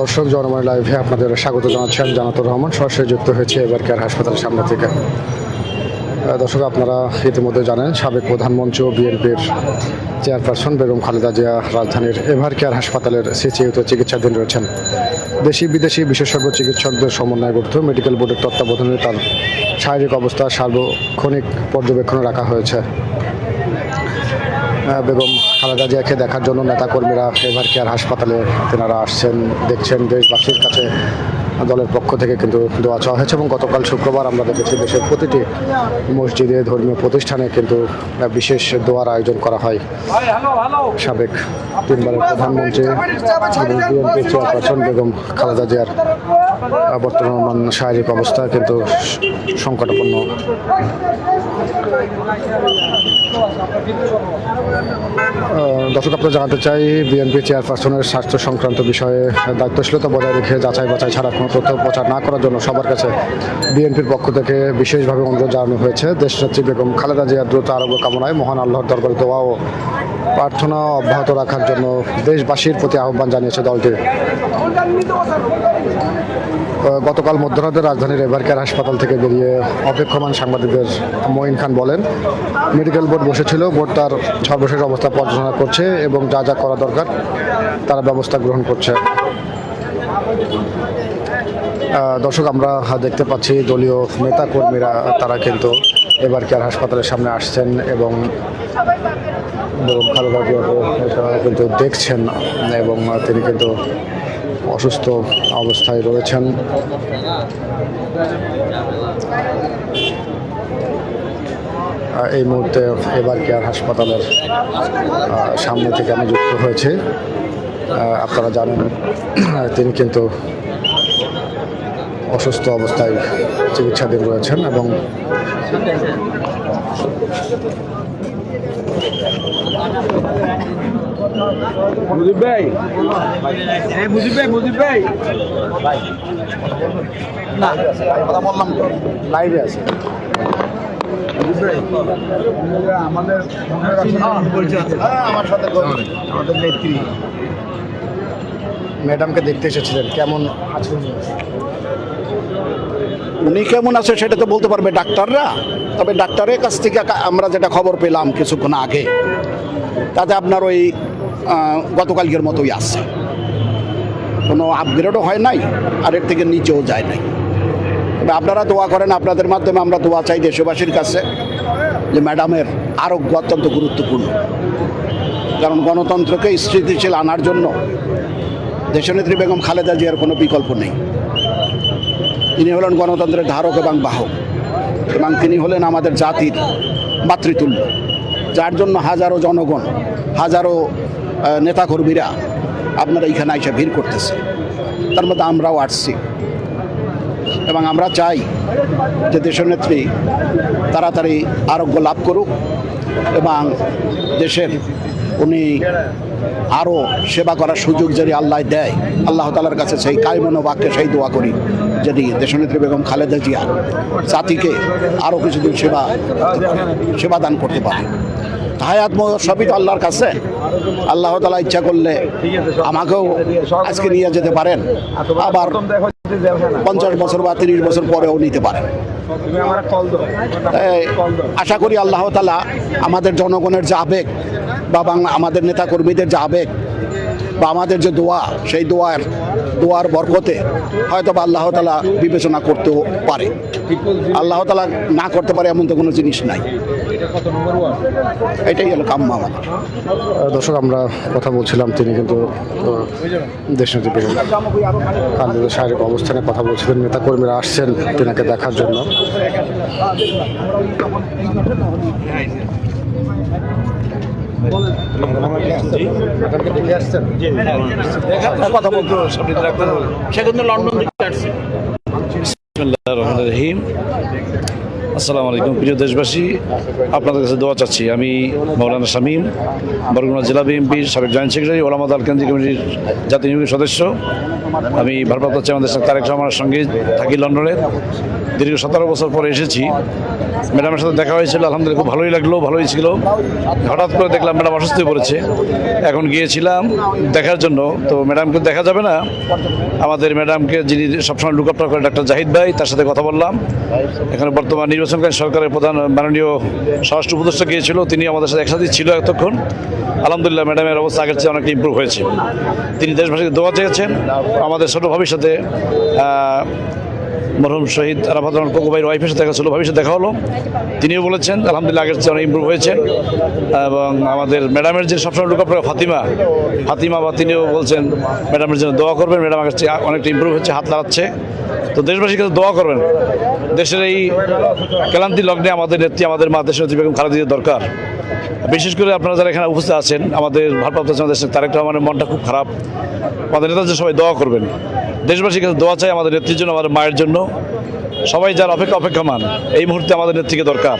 দর্শক জনময় লাইভে আপনাদের স্বাগত জানাচ্ছেন জানাতুর রহমান। সরাসরি যুক্ত হয়েছে এবার কেয়ার হাসপাতালের সামনে থেকে। দর্শক, আপনারা ইতিমধ্যে জানেন, সাবেক প্রধানমন্ত্রী ও বিএনপির চেয়ারপারসন বেগম খালেদা জিয়া রাজধানীর এভার কেয়ার হাসপাতালের সিচিউতে চিকিৎসাধীন রয়েছেন। দেশি বিদেশি বিশেষজ্ঞ চিকিৎসকদের সমন্বয়ে গঠিত মেডিকেল বোর্ডের তত্ত্বাবধানে তার শারীরিক অবস্থা সার্বক্ষণিক পর্যবেক্ষণে রাখা হয়েছে। বেগম খালেদা জিয়াকে দেখার জন্য নেতাকর্মীরা এভার কেয়ার হাসপাতালে তেনারা আসছেন দেখছেন দেশবাসীর কাছে। দলের পক্ষ থেকে কিন্তু দোয়া চাওয়া হয়েছে এবং গতকাল শুক্রবার আমরা দেখেছি দেশের প্রতিটি মসজিদে ধর্মীয় প্রতিষ্ঠানে কিন্তু বিশেষ দোয়ার আয়োজন করা হয়। সাবেক তিনবারের প্রধানমন্ত্রী চেয়ারপারসন বেগম খালেদা জিয়ার বর্তমান শারীরিক অবস্থা কিন্তু সংকটাপন্ন। দর্শক, আপনারা জানাতে চাই, বিএনপি চেয়ারপারসনের স্বাস্থ্য সংক্রান্ত বিষয়ে দায়িত্বশীলতা বজায় রেখে যাচাই বাছাই ছাড়া কোনো তথ্য প্রচার না করার জন্য সবার কাছে বিএনপির পক্ষ থেকে বিশেষভাবে অনুরোধ জানানো হয়েছে। দেশনেত্রী বেগম খালেদা জিয়ার দ্রুত আরোগ্য কামনায় মহান আল্লাহর দরবারে দোয়া ও প্রার্থনা অব্যাহত রাখার জন্য দেশবাসীর প্রতি আহ্বান জানিয়েছে দলটি। গতকাল মধ্যরাতে রাজধানীর এভারকেয়ার হাসপাতাল থেকে বেরিয়ে অপেক্ষমান সাংবাদিকদের মঈন খান বলেন মেডিকেল বোর্ড বসেছিল বোর্ড তার সর্বশেষ অবস্থা পর্যালোচনা করছে এবং যা যা করা দরকার তারা ব্যবস্থা গ্রহণ করছে। দর্শক, আমরা দেখতে পাচ্ছি দলীয় নেতা কর্মীরা তারা কিন্তু এবার কেয়ার হাসপাতালের সামনে আসছেন এবং খালেদা কিন্তু দেখছেন এবং তিনি কিন্তু অসুস্থ অবস্থায় রয়েছেন। এই মুহূর্তে এবার কেয়ার হাসপাতালের সামনে থেকে আমি যুক্ত হয়েছি। আপনারা জানেন, তিনি কিন্তু অসুস্থ অবস্থায় চিকিৎসাধীন রয়েছেন এবং মুজিব ভাই। এই মুজিব ভাই মুজিব ভাই। কথা বললাম লাইভে আছে। আমাদের আমার সাথে আমাদের নেত্রী। ম্যাডামকে দেখতে এসেছিলেন। কেমন আছেন? উনি কেমন আছে সেটা তো বলতে পারবে ডাক্তাররা। তবে ডাক্তারের কাছ থেকে আমরা যেটা খবর পেলাম কিছুক্ষণ আগে তাতে আপনার ওই গতকালকের মতোই আছে। কোনো আপগ্রেডও হয় নাই আর এর থেকে নিচেও যায় নাই। তবে আপনারা দোয়া করেন, আপনাদের মাধ্যমে আমরা দোয়া চাই দেশবাসীর কাছে যে ম্যাডামের আরোগ্য অত্যন্ত গুরুত্বপূর্ণ। কারণ গণতন্ত্রকে স্থিতিশীল আনার জন্য দেশনেত্রী বেগম খালেদা জিয়ার কোনো বিকল্প নেই। তিনি হলেন গণতন্ত্রের ধারক এবং বাহক, এবং তিনি হলেন আমাদের জাতির মাতৃতুল্য, যার জন্য হাজারো জনগণ, হাজারো নেতাকর্মীরা আপনারা এখানে এসে ভিড় করতেছে। তার মধ্যে আমরাও আসছি। এবং আমরা চাই যে দেশনেত্রী তাড়াতাড়ি আরোগ্য লাভ করুক এবং দেশের উনি আরও সেবা করার সুযোগ যদি আল্লাহ দেয়, আল্লাহ তালার কাছে সেই কায়মনো বাক্যে সেই দোয়া করি যদি দেশনেত্রী বেগম খালেদা জিয়া জাতিকে আরও কিছুদিন সেবা সেবা দান করতে পারে। হায়াত সবই তো আল্লাহর কাছে আল্লাহ তালা ইচ্ছা করলে আমাকেও আজকে নিয়ে যেতে পারেন। আবার পঞ্চাশ বছর বা তিরিশ বছর পরেও নিতে পারেন। আশা করি আল্লাহ তালা আমাদের জনগণের যে আবেগ বা বাংলা আমাদের নেতাকর্মীদের যে আবেগ বা আমাদের যে দোয়া, সেই দোয়ার দোয়ার বরকতে হয়তো বা আল্লাহ তালা বিবেচনা করতেও পারে। আল্লাহ তালা না করতে পারে এমন তো কোনো জিনিস নাই। এটাই হলো কাম্য আমাদের। দর্শক আমরা কথা বলছিলাম তিনি কিন্তু দেশনেত্রী বেগম শারীরিক অবস্থানে কথা বলছিলেন নেতা কর্মীরা আসছেন তেনাকে দেখার জন্য। ম্যাডামকে কথা বলতে সে কিন্তু লন্ডন থেকে আসছে। রহিম। আসসালামু আলাইকুম, প্রিয় দেশবাসী। আপনাদের কাছে দোয়া চাচ্ছি। আমি মৌলানা শামীম, বরগুনা জেলা বিএনপির সাবেক জয়েন্ট সেক্রেটারি ওলামাদ আল কেন্দ্রীয় কমিটির জাতীয় সদস্য। আমি ভারপ্রাপ্ত চেয়ারম্যান দেশের তারেক রহমানের সঙ্গে থাকি লন্ডনে। দীর্ঘ সতেরো বছর পরে এসেছি। ম্যাডামের সাথে দেখা হয়েছিল, আলহামদুলিল্লাহ খুব ভালোই লাগল, ভালোই ছিল। হঠাৎ করে দেখলাম ম্যাডাম অসুস্থ হয়ে পড়েছে। এখন গিয়েছিলাম দেখার জন্য। তো ম্যাডামকে দেখা যাবে না। আমাদের ম্যাডামকে যিনি সবসময় লুক করে ডাক্তার জাহিদ ভাই, তার সাথে কথা বললাম। এখানে বর্তমান নির্বাচনকারী সরকারের প্রধান মাননীয় স্বরাষ্ট্র উপদেষ্টা গিয়েছিল, তিনি আমাদের সাথে একসাথে ছিল এতক্ষণ। আলহামদুলিল্লাহ ম্যাডামের অবস্থা আগের চেয়ে অনেকটা ইম্প্রুভ হয়েছে। তিনি দেশবাসীকে দোয়া চেয়েছেন। আমাদের ছোট ভবিষ্যতে আহ, মরহুম শহীদ কোকো ভাইয়ের ওয়াইফের সাথে দেখা ছিল দেখা হলো। তিনিও বলেছেন আলহামদুলিল্লাহ আগের চেয়ে অনেক ইম্প্রুভ হয়েছে। এবং আমাদের ম্যাডামের যে সবসময় লুক ফাতিমা ফাতিমা বা তিনিও বলছেন ম্যাডামের জন্য দোয়া করবেন ম্যাডাম আগের চেয়ে অনেকটা ইম্প্রুভ হচ্ছে হাত লাগাচ্ছে তো দেশবাসীর কাছে দোয়া করবেন দেশের এই ক্লান্তি লগ্নে আমাদের নেত্রী আমাদের মা দেশের বেগম খালেদিদের দরকার। বিশেষ করে আপনারা যারা এখানে উপস্থিত আছেন, আমাদের ভারপ্রাপ্ত আছেন, তারেক রহমানের মনটা খুব খারাপ। আমাদের নেতাদের সবাই দোয়া করবেন। দেশবাসীর কাছে দোয়া চাই আমাদের নেত্রীর জন্য, আমাদের মায়ের জন্য। সবাই যার অপেক্ষা অপেক্ষামান, এই মুহূর্তে আমাদের নেত্রীকে দরকার।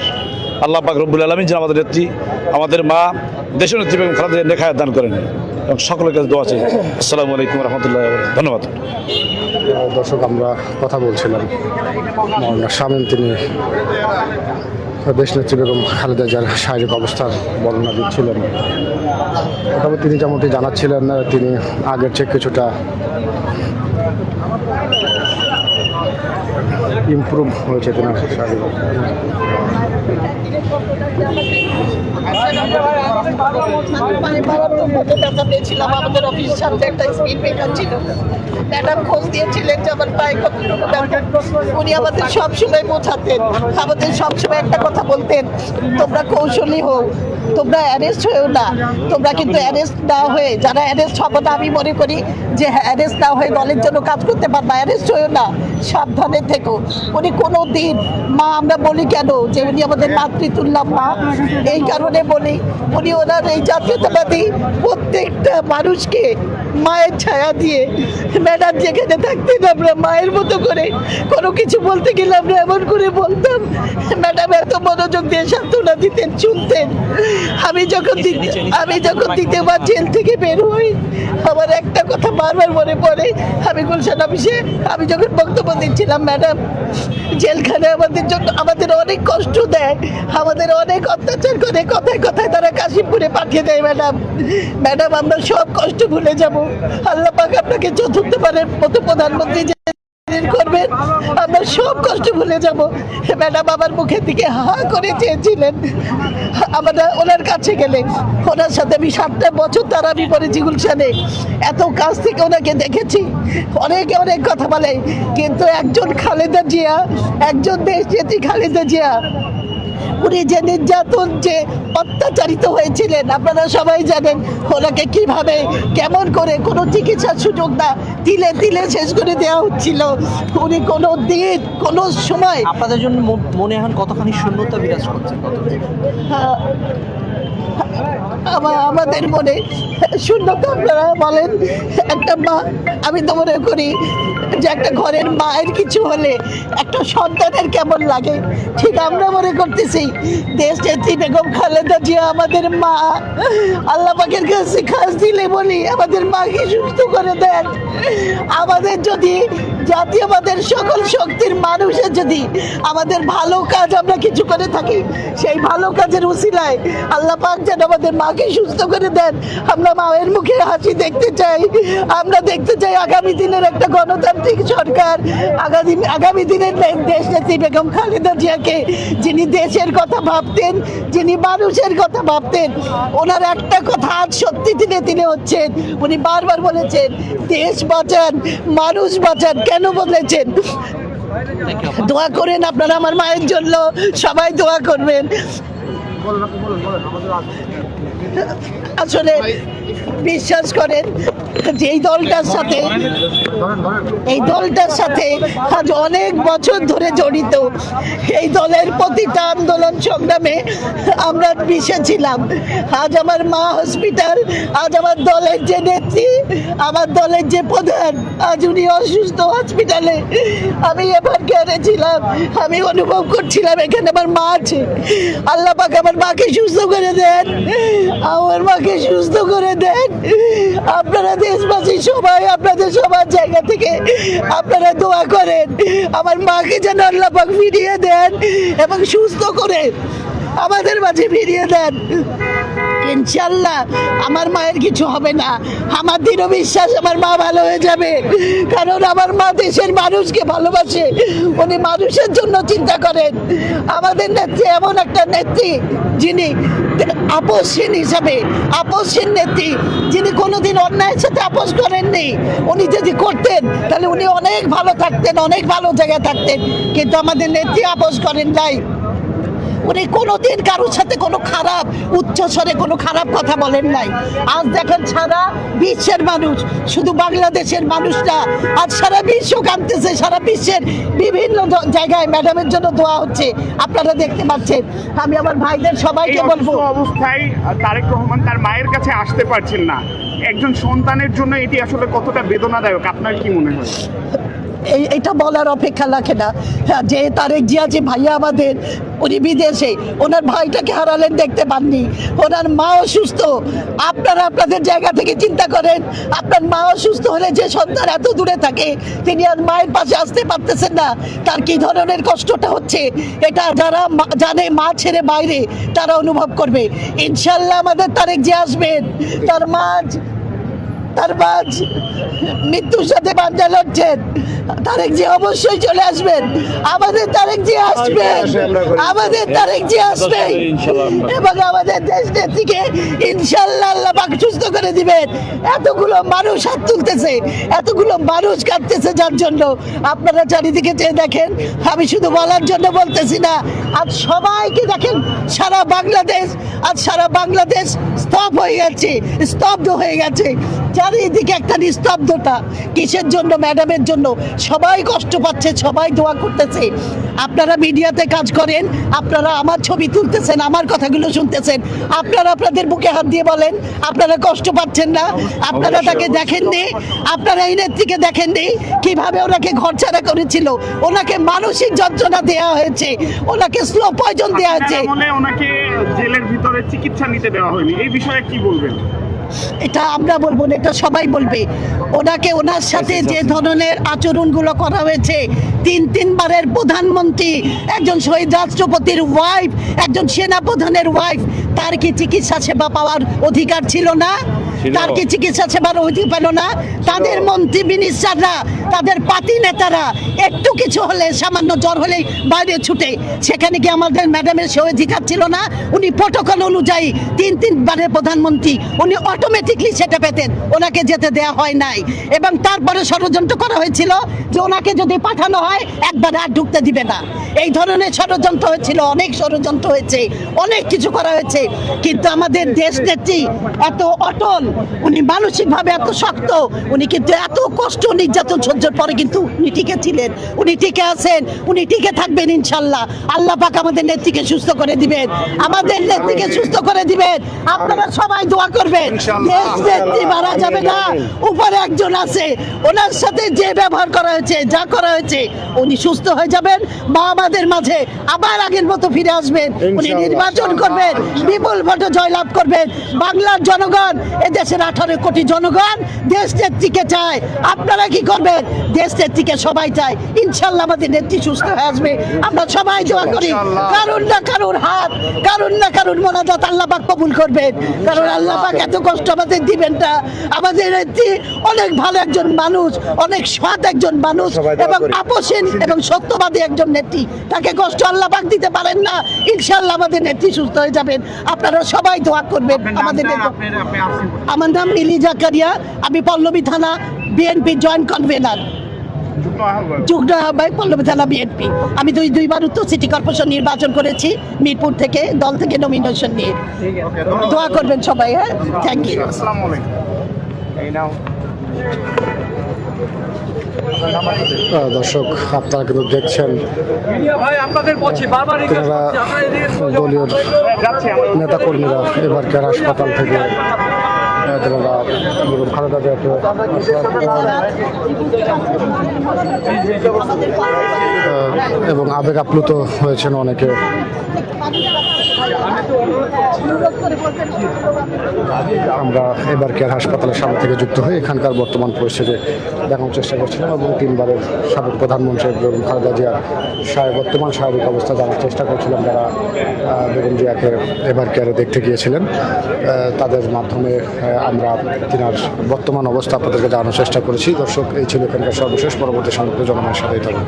আল্লাহ পাক রব্বুল আলমিন যেন আমাদের নেত্রী, আমাদের মা দেশের নেত্রী খালেদা নেখায় দান করেন। এবং সকলের কাছে দোয়া চাই। আসসালামু আলাইকুম রহমতুল্লাহ ধন্যবাদ। দর্শক, আমরা কথা বলছিলাম মৌলানা শামীম, তিনি দেশনেত্রী বেগম খালেদা জিয়ার শারীরিক অবস্থার বর্ণনা দিচ্ছিলেন। তবে তিনি যেমনটি জানাচ্ছিলেন, তিনি আগের চেয়ে কিছুটা ইমপ্রুভ হয়েছে তেনার শারীরিক আমাদের অফিস সামনে একটা স্পিড ব্রেকার উনি আমাদের সবসময় বোঝাতেন আমাদের সবসময় একটা কথা বলতেন তোমরা কৌশলী হও তোমরা অ্যারেস্ট হয়েও না তোমরা কিন্তু অ্যারেস্ট না হয়ে যারা অ্যারেস্ট হবে না আমি মনে করি যে অ্যারেস্ট না হয়ে দলের জন্য কাজ করতে পারবা অ্যারেস্ট হয়েও না সাবধানে থেকো উনি কোনো দিন মা আমরা বলি কেন? যে উনি আমাদের মাতৃতুল্য মা। এই কারণে বলি উনি ওনার এই জাতীয়তাবাদী প্রত্যেকটা মানুষকে মায়ের ছায়া দিয়ে ম্যাডাম যেখানে থাকতেন আমরা মায়ের মতো করে কোনো কিছু বলতে গেলে আমরা এমন করে বলতাম ম্যাডাম এত মনোযোগ দিয়ে সান্ত্বনা দিতেন শুনতেন। আমি যখন আমি যখন দ্বিতীয়বার জেল থেকে বের হই আমার একটা কথা বারবার মনে পড়ে। আমি গুলশান অফিসে আমি যখন বক্তব্য দিচ্ছিলাম ম্যাডাম জেলখানে আমাদের জন্য আমাদের অনেক কষ্ট দেয় আমাদের অনেক অত্যাচার করে কথায় কথায় তারা কাশিমপুরে পাঠিয়ে দেয় ম্যাডাম। ম্যাডাম আমরা সব কষ্ট ভুলে যাব। আল্লাহ পাক আপনাকে চতুর্থবারের মতো প্রধানমন্ত্রী যে করবেন, আমরা সব কষ্ট ভুলে যাব। ম্যাডাম, আমার মুখের দিকে হা করে চেয়েছিলেন। আমরা ওনার কাছে গেলে, ওনার সাথে আমি সাতটা বছর তারা আমি পড়েছি গুলশানে এত কাছ থেকে ওনাকে দেখেছি। অনেকে অনেক কথা বলে, কিন্তু একজন খালেদা জিয়া, একজন দেশ নেত্রী খালেদা জিয়া উনি যে নির্যাতন যে অত্যাচারিত হয়েছিলেন আপনারা সবাই জানেন ওনাকে কীভাবে কেমন করে কোনো চিকিৎসার সুযোগ না তিলে তিলে শেষ করে দেওয়া হচ্ছিল। উনি কোনো দিন কোনো সময় আপনাদের জন্য মনে এখন কতখানি শূন্যতা বিরাজ করছে আমাদের মনে শূন্যতা আপনারা বলেন, একটা মা, আমি তো মনে করি যে একটা ঘরের মায়ের কিছু হলে একটা সন্তানের কেমন লাগে? ঠিক আমরা মনে করতেছি। দেশ নেত্রী বেগম খালেদা জিয়া আমাদের মা, আল্লাহ পাকের কাছে খাস দিলে বলি, আমাদের মাকে সুস্থ করে দেন। আমাদের যদি জাতীয়বাদের সকল শক্তির মানুষের যদি আমাদের ভালো কাজ আমরা কিছু করে থাকি, সেই ভালো কাজের উসিলায় আল্লাহ পাক যেন আমাদের মাকে সুস্থ করে দেন। আমরা মায়ের মুখে হাসি দেখতে চাই। আমরা দেখতে চাই আগামী দিনের একটা গণতান্ত্রিক সরকার। আগামী আগামী দিনের দেশ নেত্রী বেগম খালেদা জিয়াকে যিনি দেশের কথা ভাবতেন, যিনি মানুষের কথা ভাবতেন, ওনার একটা কথা আজ সত্যি দিনে দিনে হচ্ছেন। উনি বারবার বলেছেন, দেশ বাঁচান, মানুষ বাঁচান কেন বলেছেন? দোয়া করেন আপনারা আমার মায়ের জন্য। সবাই দোয়া করবেন। আসলে বিশ্বাস করেন এই দলটার সাথে এই দলটার সাথে আজ অনেক বছর ধরে জড়িত। এই দলের প্রতিটা আন্দোলন সংগ্রামে আমরা মিশেছিলাম। আজ আমার মা হসপিটাল, আজ আমার দলের যে নেত্রী, আমার দলের যে প্রধান, আজ উনি অসুস্থ হসপিটালে। আমি এবার গেছিলাম আমি অনুভব করছিলাম, এখানে আমার মা আছে। আল্লাহ পাক আমার মাকে সুস্থ করে দেন। আমার মাকে সুস্থ করে দেন। আপনারা দেশবাসী সবাই, আপনাদের সবার জায়গা থেকে আপনারা দোয়া করেন। আমার মাকে যেন আল্লাপাক ফিরিয়ে দেন এবং সুস্থ করে আমাদের মাঝে ফিরিয়ে দেন। ইনশাল্লাহ আমার মায়ের কিছু হবে না। আমার দৃঢ় বিশ্বাস আমার মা ভালো হয়ে যাবে। কারণ আমার মা দেশের মানুষকে ভালোবাসে। উনি মানুষের জন্য চিন্তা করেন। আমাদের নেত্রী এমন একটা নেত্রী, যিনি আপসহীন হিসাবে, আপসহীন নেত্রী, যিনি কোনোদিন অন্যায়ের সাথে আপোষ করেননি। উনি যদি করতেন, তাহলে উনি অনেক ভালো থাকতেন, অনেক ভালো জায়গায় থাকতেন। কিন্তু আমাদের নেত্রী আপোষ করেন নাই। উনি কোনোদিন কারোর সাথে কোনো খারাপ উচ্চস্বরে কোনো খারাপ কথা বলেন নাই। আজ দেখেন সারা বিশ্বের মানুষ শুধু বাংলাদেশের মানুষরা আজ সারা বিশ্ব কাঁদতেছে সারা বিশ্বের বিভিন্ন জায়গায় ম্যাডামের জন্য দোয়া হচ্ছে। আপনারা দেখতে পাচ্ছেন আমি আমার ভাইদের সবাইকে বলব। অবস্থায় তারেক রহমান তার মায়ের কাছে আসতে পারছেন না। একজন সন্তানের জন্য এটি আসলে কতটা বেদনাদায়ক আপনার কি মনে হয়? এটা বলার অপেক্ষা রাখে না। হ্যাঁ, যে তারেক জিয়া যে ভাইয়া আমাদের উনি বিদেশে ওনার ভাইটাকে হারালেন দেখতে পাননি। ওনার মা অসুস্থ আপনারা আপনাদের জায়গা থেকে চিন্তা করেন আপনার মা অসুস্থ হলে যে সন্তান এত দূরে থাকে তিনি আর মায়ের পাশে আসতে পারতেছেন না। তার কি ধরনের কষ্টটা হচ্ছে? এটা যারা জানে মা ছেড়ে বাইরে তারা অনুভব করবে। ইনশাল্লাহ আমাদের তারেক যে আসবেন। তার মা তার বাজ মৃত্যুর সাথে পাঞ্জা লড়ছেন তারেক জি অবশ্যই চলে আসবেন। আমাদের তারেক জি আসবেন আমাদের তারেক জি আসবেন এবং আমাদের দেশ নেত্রীকে ইনশাল্লাহ আল্লাহ পাক সুস্থ করে দিবেন। এতগুলো মানুষ হাত তুলতেছে। এতগুলো মানুষ কাঁদতেছে যার জন্য। আপনারা চারিদিকে চেয়ে দেখেন। আমি শুধু বলার জন্য বলতেছি না। আজ সবাইকে দেখেন সারা বাংলাদেশ আজ সারা বাংলাদেশ স্তব হয়ে গেছে স্তব্ধ হয়ে গেছে। চারিদিকে একটা নিস্তব্ধতা। কিসের জন্য? ম্যাডামের জন্য। সবাই কষ্ট পাচ্ছে সবাই দোয়া করতেছে। আপনারা মিডিয়াতে কাজ করেন আপনারা আমার ছবি তুলতেছেন আমার কথাগুলো শুনতেছেন। আপনারা আপনাদের বুকে হাত দিয়ে বলেন আপনারা কষ্ট পাচ্ছেন না আপনারা তাকে দেখেননি আপনারা এই নেত্রীকে দেখেননি কীভাবে ওনাকে ঘর ছাড়া করেছিল ওনাকে মানসিক যন্ত্রণা দেওয়া হয়েছে ওনাকে স্লো পয়জন দেওয়া হয়েছে। ওনাকে জেলের ভিতরে চিকিৎসা নিতে দেওয়া হয়নি এই বিষয়ে কি বলবেন? এটা আমরা বলব না এটা সবাই বলবে। ওনাকে ওনার সাথে যে ধরনের আচরণগুলো করা হয়েছে তিন তিনবারের প্রধানমন্ত্রী একজন শহীদ রাষ্ট্রপতির ওয়াইফ একজন সেনাপ্রধানের ওয়াইফ তার কি চিকিৎসা সেবা পাওয়ার অধিকার ছিল না? তার কি চিকিৎসা সেবার অধিকার পেল না। তাদের মন্ত্রী মিনিস্টাররা তাদের পাতি নেতারা একটু কিছু হলে সামান্য জ্বর হলেই বাইরে ছুটে। সেখানে কি আমাদের ম্যাডামের সে অধিকার ছিল না। উনি প্রোটোকল অনুযায়ী তিন তিনবারের প্রধানমন্ত্রী উনি অটোমেটিকলি সেটা পেতেন। ওনাকে যেতে দেওয়া হয় নাই। এবং তারপরে ষড়যন্ত্র করা হয়েছিল যে ওনাকে যদি পাঠানো হয় একবার আর ঢুকতে দিবে না। এই ধরনের ষড়যন্ত্র হয়েছিল অনেক ষড়যন্ত্র হয়েছে অনেক কিছু করা হয়েছে। কিন্তু আমাদের দেশ নেত্রী এত অটল উনি মানসিকভাবে এত শক্ত উনি কিন্তু এত কষ্ট নির্যাতন সহ্যের পরে কিন্তু উনি টিকে ছিলেন। উনি টিকে আছেন উনি টিকে থাকবেন ইনশাল্লাহ। আল্লাহ পাক আমাদের নেত্রীকে সুস্থ করে দিবেন। আমাদের নেত্রীকে সুস্থ করে দিবেন। আপনারা সবাই দোয়া করবেন। দেশ নেত্রী মারা যাবে না। উপরে একজন আছে। ওনার সাথে যে ব্যবহার করা হয়েছে যা করা হয়েছে উনি সুস্থ হয়ে যাবেন। মা আমাদের মাঝে আবার আগের মতো ফিরে আসবেন। উনি নির্বাচন করবেন বিপুল ভোটে জয়লাভ করবেন। বাংলার জনগণ এদেশের আঠারো কোটি জনগণ দেশ নেত্রীকে চায়। আপনারা কি করবেন? দেশ নেত্রীকে সবাই চায়। ইনশাল্লাহ আমাদের নেত্রী সুস্থ হয়ে আসবে। আমরা সবাই দোয়া করি কারুন না কারুর হাত কারুন না কারুর মোনাজাত আল্লাহ পাক কবুল করবেন। কারণ আল্লাহ পাক এত কষ্ট আমাদের দিবেন না। আমাদের নেত্রী অনেক ভালো একজন মানুষ অনেক সৎ একজন মানুষ এবং আপসীন এবং সত্যবাদী একজন নেত্রী। তাকে কষ্ট আল্লাহ পাক দিতে পারেন না। ইনশাল্লাহ আমাদের নেত্রী সুস্থ হয়ে যাবেন। আপনারা সবাই দোয়া করবেন আমাদের আমার নাম মিলি জাকারিয়া আমি পল্লবী থানা বিএনপি জয়েন্ট কনভেনার। যুগ্ম আহ্বায়ক পল্লবী থানা বিএনপি। আমি দুই দুইবার উত্তর সিটি কর্পোরেশন নির্বাচন করেছি, মিরপুর থেকে দল থেকে নমিনেশন নিয়ে। দোয়া করবেন সবাই হ্যাঁ? থ্যাংক ইউ দর্শক, আপনারা কিন্তু দেখছেন। দলীয় নেতাকর্মীরা এবার কেয়ার হাসপাতাল থেকে তেনারা বেগম খালেদা আহ, এবং আবেগ আপ্লুত হয়েছেন অনেকে। আমরা এবার কেয়ার হাসপাতালের সামনে থেকে যুক্ত হয়ে এখানকার বর্তমান পরিস্থিতি দেখানোর চেষ্টা করছিলাম এবং তিনবারের সাবেক প্রধানমন্ত্রী বেগম খালেদা জিয়ার বর্তমান স্বাভাবিক অবস্থা জানার চেষ্টা করছিলাম। যারা বেগম জিয়াকে এবার কেয়ারে দেখতে গিয়েছিলেন তাদের মাধ্যমে আমরা তিনার বর্তমান অবস্থা আপনাদেরকে জানানোর চেষ্টা করেছি। দর্শক, এই ছিল এখানকার সর্বশেষ। পরবর্তী সংবাদ জনগণের থাকুন।